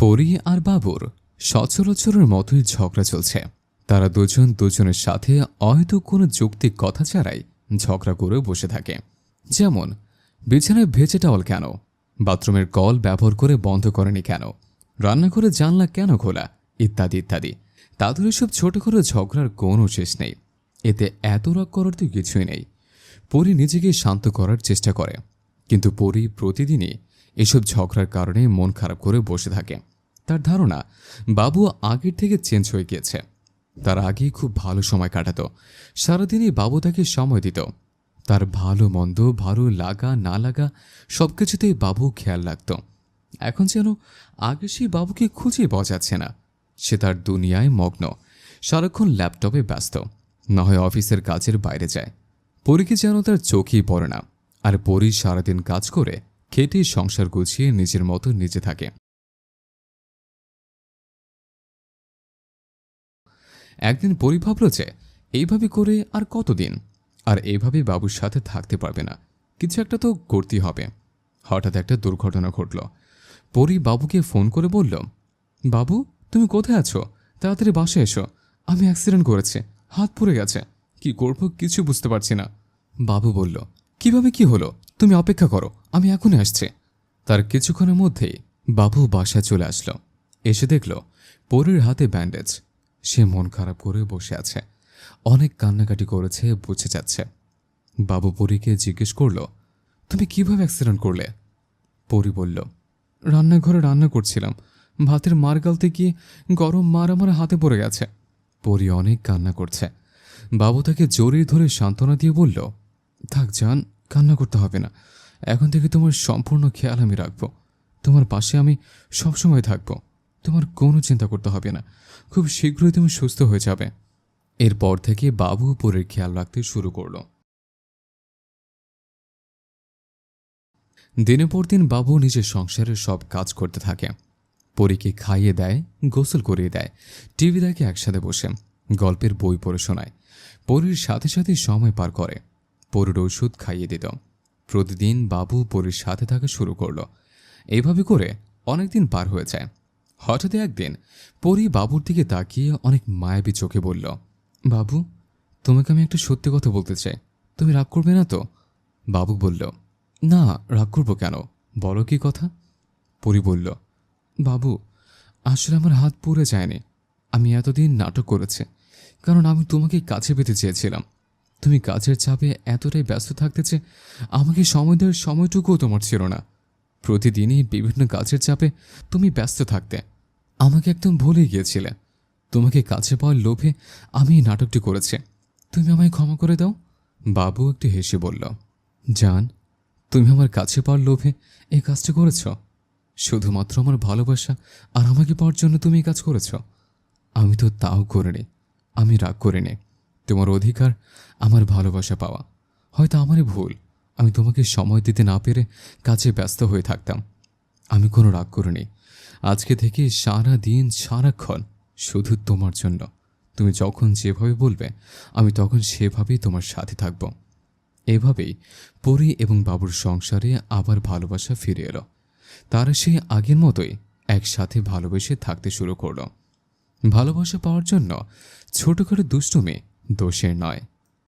পরি আর বাবুর সচরাচরের মতোই ঝগড়া চলছে। তারা দুজন দুজনের সাথে হয়তো কোনো যৌক্তিক কথা ছাড়াই ঝগড়া করে বসে থাকে। যেমন, বিছানায় ভেজে টাওয়াল কেন? বাথরুমের কল ব্যবহার করে বন্ধ করেনি কেন? রান্নাঘরে জানলা কেন খোলা? ইত্যাদি ইত্যাদি। তাদের এসব ছোটখাটো ঝগড়ার কোনো শেষ নেই। এতে এত রাগ করার তো কিছুই নেই। পরি নিজেকে শান্ত করার চেষ্টা করে। কিন্তু পরি প্রতিদিনই এসব ঝগড়ার কারণে মন খারাপ করে বসে থাকে। তার ধারণা বাবু আগের থেকে চেঞ্জ হয়ে গিয়েছে। তার আগেই খুব ভালো সময় কাটাতো। সারাদিনই বাবু তাকে সময় দিত। তার ভালো মন্দ, ভালো লাগা, না লাগা সব কিছুতেই বাবু খেয়াল রাখত। এখন যেন আগে সেই বাবুকে খুঁজে পাওয়া যাচ্ছে না। সে তার দুনিয়ায় মগ্ন। সারাক্ষণ ল্যাপটপে ব্যস্ত। না হয় অফিসের কাজের বাইরে যায়। পরীকে যেন তার চোখেই পড়ে না। আর পরি সারাদিন কাজ করে, খেটে সংসার গুছিয়ে নিজের মতো নিজে থাকে। একদিন পরি ভাবল যে এইভাবে করে আর কতদিন? আর এইভাবে বাবুর সাথে থাকতে পারবে না। কিছু একটা তো করতেই হবে। হঠাৎ একটা দুর্ঘটনা ঘটল। পরি বাবুকে ফোন করে বলল, বাবু, তুমি কোথায় আছো? তাড়াতাড়ি বাসে এসো। আমি অ্যাক্সিডেন্ট করেছি, হাত পুড়ে গেছে। কি করব কিছু বুঝতে পারছি না। বাবু বলল, কীভাবে কি হলো? তুমি অপেক্ষা করো, আমি এখনই আসছি। তার কিছুক্ষণের মধ্যেই বাবু বাসায় চলে আসলো। এসে দেখল পরীর হাতে ব্যান্ডেজ। সে মন খারাপ করে বসে আছে। অনেক কান্নাকাটি করেছে, বুঝে যাচ্ছে। বাবু পরীকে জিজ্ঞেস করল, তুমি কীভাবে অ্যাক্সিডেন্ট করলে? পরি বলল, রান্নাঘরে রান্না করছিলাম। ভাতের মার গালতে গিয়ে গরম মার আমার হাতে পড়ে গেছে। পরি অনেক কান্না করছে। বাবু তাকে জড়িয়ে ধরে সান্ত্বনা দিয়ে বলল, থাক যান কান্না করতে হবে না। এখন থেকে তোমার সম্পূর্ণ খেয়াল আমি রাখব। তোমার পাশে আমি সবসময় থাকব। তোমার কোনো চিন্তা করতে হবে না। খুব শীঘ্রই তুমি সুস্থ হয়ে যাবে। এরপর থেকে বাবু পরের খেয়াল রাখতে শুরু করল। দিনের পর দিন বাবু নিজের সংসারের সব কাজ করতে থাকে। পরীকে খাইয়ে দেয়, গোসল করিয়ে দেয়, টিভি দেখে একসাথে বসে, গল্পের বই পড়ে শোনায়। পরীর সাথে সাথে সময় পার করে। পরীর ওষুধ খাইয়ে দিত। প্রতিদিন বাবু পরীর সাথে থাকা শুরু করল। এইভাবে করে অনেকদিন পার হয়ে যায়। হঠাৎ একদিন পরী বাবুর দিকে তাকিয়ে অনেক মায়াবী চোখে বলল, বাবু, তোমাকে আমি একটা সত্যি কথা বলতে চাই। তুমি রাগ করবে না তো? বাবু বলল, না, রাগ করব কেন? বলো কি কথা? পরি বলল, বাবু, আসলে আমার হাত পুড়ে যায়নি। আমি এতদিন নাটক করেছি, কারণ আমি তোমাকে কাছে পেতে চেয়েছিলাম। তুমি কাজের চাপে এতটাই ব্যস্ত থাকতে যে আমাকে সময় দেওয়ার সময়টুকুও তোমার ছিল না। প্রতিদিনই বিভিন্ন কাজের চাপে তুমি ব্যস্ত থাকতে। আমাকে একদম ভুলে গিয়েছিলে। তোমাকে কাছে পাওয়ার লোভে আমি এই নাটকটি করেছি। তুমি আমায় ক্ষমা করে দাও। বাবু একটু হেসে বলল, জান, তুমি আমার কাছে পাওয়ার লোভে এই কাজটা করেছ। শুধুমাত্র আমার ভালোবাসা আর আমাকে পাওয়ার জন্য তুমি এই কাজ করেছ। আমি তো তাও করিনি। আমি রাগ করিনি। তোমার অধিকার, আমার ভালোবাসা পাওয়া। হয়তো আমারই ভুল। আমি তোমাকে সময় দিতে না পেরে কাজে ব্যস্ত হয়ে থাকতাম। আমি কোনো রাগ করিনি। আজকে থেকে সারা দিন সারাক্ষণ শুধু তোমার জন্য। তুমি যখন যেভাবে বলবে, আমি তখন সেভাবেই তোমার সাথে থাকব। এভাবেই পরি এবং বাবুর সংসারে আবার ভালোবাসা ফিরে এলো। তারা সেই আগের মতোই একসাথে ভালোবেসে থাকতে শুরু করল। ভালোবাসা পাওয়ার জন্য ছোটখাটো দুষ্টুমি দোষের নয়।